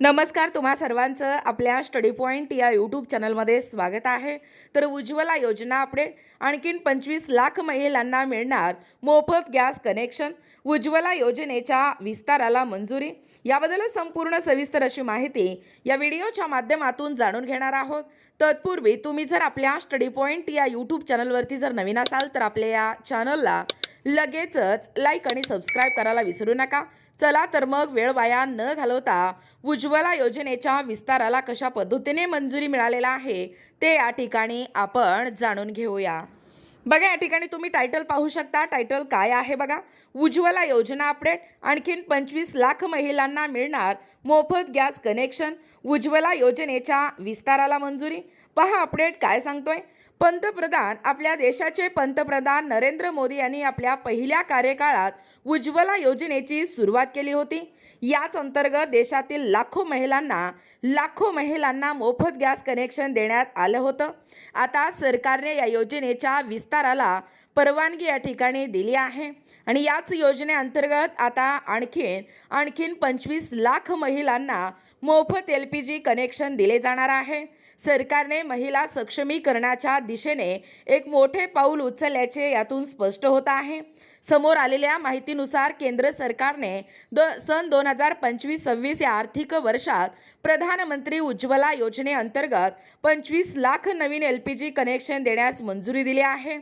नमस्कार तुम्हा सर्वांचं आपल्या स्टडी पॉईंट या यूट्यूब चॅनलमध्ये स्वागत आहे. तर उज्ज्वला योजना अपडेट आणखीन पंचवीस लाख महिलांना मिळणार मोफत गॅस कनेक्शन उज्ज्वला योजनेच्या विस्ताराला मंजुरी. याबद्दल संपूर्ण सविस्तर अशी माहिती या व्हिडिओच्या माध्यमातून जाणून घेणार आहोत. तत्पूर्वी तुम्ही जर आपल्या स्टडी पॉईंट या यूट्यूब चॅनलवरती जर नवीन असाल तर आपल्या या चॅनलला लगेचच लाईक आणि सबस्क्राईब करायला विसरू नका. चला तर मग वेळ वाया न घालवता उज्ज्वला योजनेच्या विस्ताराला कशा पद्धतीने मंजुरी मिळालेला आहे ते या ठिकाणी आपण जाणून घेऊया. बघा या ठिकाणी तुम्ही टायटल पाहू शकता. टायटल काय आहे बघा? उज्ज्वला योजना अपडेट आणखीन पंचवीस लाख महिलांना मिळणार मोफत गॅस कनेक्शन उज्ज्वला योजनेच्या विस्ताराला मंजुरी. पहा अपडेट काय सांगतोय? पंतप्रधान आपल्या देशाचे पंतप्रधान नरेंद्र मोदी यांनी आपल्या पहिल्या कार्यकाळात उज्ज्वला योजनेची सुरुवात केली होती. याच अंतर्गत देशातील लाखो महिलांना लाखो महिलांना मोफत गॅस कनेक्शन देण्यात आलं होतं. आता सरकारने या योजनेच्या विस्ताराला परवानगी या ठिकाणी दिली आहे. आणि याच योजनेअंतर्गत आता आणखीन आणखीन पंचवीस लाख महिलांना मोफत एल पी जी कनेक्शन दिले जाणार आहे. सरकारने महिला सक्षमीकरणाच्या दिशेने एक मोठे पाऊल उचलल्याचे यातून स्पष्ट होत आहे. समोर आलेल्या माहितीनुसार केंद्र सरकारने द सन दोन हजार पंचवीस सव्वीस या आर्थिक वर्षात प्रधानमंत्री उज्ज्वला योजनेअंतर्गत पंचवीस लाख नवीन एल पी जी कनेक्शन देण्यास मंजुरी दिली आहे.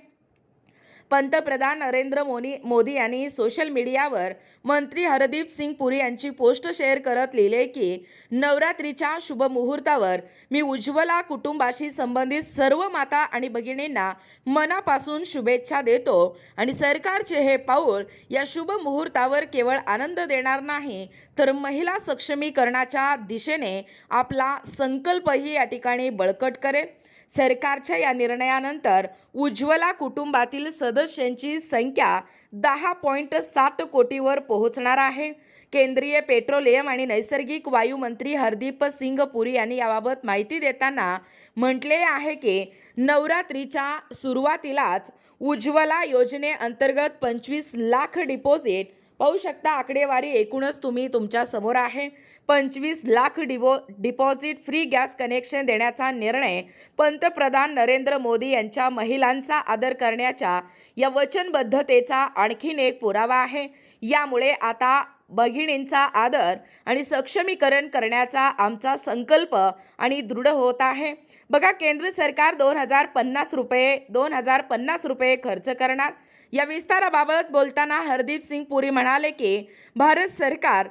पंतप्रधान नरेंद्र मोदी मोदी यांनी सोशल मीडियावर मंत्री हरदीप सिंग पुरी यांची पोस्ट शेअर करत लिहिले की नवरात्रीच्या शुभ मुहूर्तावर मी उज्ज्वला कुटुंबाशी संबंधित सर्व माता आणि भगिनींना मनापासून शुभेच्छा देतो आणि सरकारचे हे पाऊल या शुभ मुहूर्तावर केवळ आनंद देणार नाही तर महिला सक्षमीकरणाच्या दिशेने आपला संकल्पही या ठिकाणी बळकट करेल. सरकारच्या या निर्णयानंतर उज्ज्वला कुटुंबातील सदस्यांची संख्या दहा पॉईंट सात कोटीवर पोहोचणार आहे. केंद्रीय पेट्रोलियम आणि नैसर्गिक वायू मंत्री हरदीप सिंग पुरी यांनी याबाबत माहिती देताना म्हटले आहे की नवरात्रीच्या सुरुवातीलाच उज्ज्वला योजनेअंतर्गत पंचवीस लाख डिपॉझिट पाहू शकता आकडेवारी एकूणच तुम्ही तुमच्यासमोर आहे. पंचवीस लाख डिवो डिपॉझिट फ्री गॅस कनेक्शन देण्याचा निर्णय पंतप्रधान नरेंद्र मोदी यांच्या महिलांचा आदर करण्याच्या या वचनबद्धतेचा आणखीन एक पुरावा आहे. यामुळे आता भगिनींचा आदर आणि सक्षमीकरण करण्याचा आमचा संकल्प आणि दृढ होत आहे. बघा केंद्र सरकार दोन हजार पन्नास रुपये दोन हजार पन्नास रुपये खर्च करणार. या विस्ताराबाबत बोलताना हरदीप सिंग पुरी म्हणाले की भारत सरकार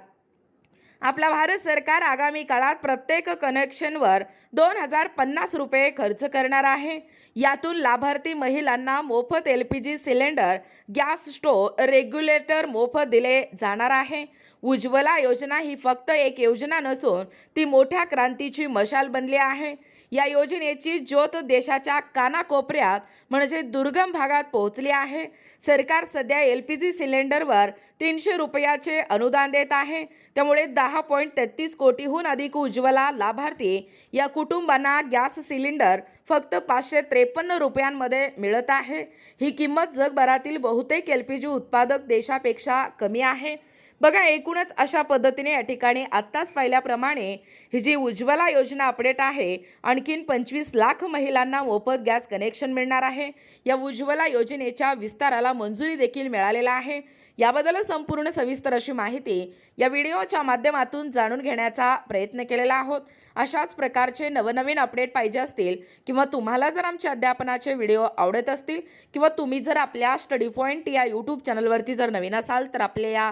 आपला भारत सरकार आगामी काळात प्रत्येक कनेक्शनवर दोन हजार पन्नास रुपये खर्च करणार आहे. यातून लाभार्थी महिलांना मोफत L P G cylinder gas stove regulator मोफत दिले जाणार आहे. उज्ज्वला योजना ही फक्त एक योजना नसून ती मोठ्या क्रांतीची मशाल बनली आहे. या योजनेची ज्योत देशाच्या कानाकोपऱ्यात म्हणजे दुर्गम भागात पोहोचली आहे. सरकार सध्या एल पी जी सिलेंडरवर तीनशे रुपयाचे अनुदान देत आहे. त्यामुळे दहा पॉईंट तेहतीस कोटीहून अधिक उज्ज्वला लाभार्थी या कुटुंबांना गॅस सिलेंडर फक्त पाचशे त्रेपन्न रुपयांमध्ये मिळत आहे. ही किंमत जगभरातील बहुतेक एल पी जी उत्पादक देशापेक्षा कमी आहे. बघा एकूणच अशा पद्धतीने या ठिकाणी आत्ताच पाहिल्याप्रमाणे ही जी उज्ज्वला योजना अपडेट आहे आणखीन पंचवीस लाख महिलांना मोफत गॅस कनेक्शन मिळणार आहे. या उज्ज्वला योजनेच्या विस्ताराला मंजुरी देखील मिळालेला आहे. याबद्दल संपूर्ण सविस्तर अशी माहिती या व्हिडिओच्या माध्यमातून जाणून घेण्याचा प्रयत्न केलेला आहोत. अशाच प्रकारचे नवनवीन अपडेट पाहिजे असतील किंवा तुम्हाला जर आमच्या अध्यापनाचे व्हिडिओ आवडत असतील किंवा तुम्ही जर आपल्या स्टडी पॉईंट या यूट्यूब चॅनलवरती जर नवीन असाल तर आपल्या या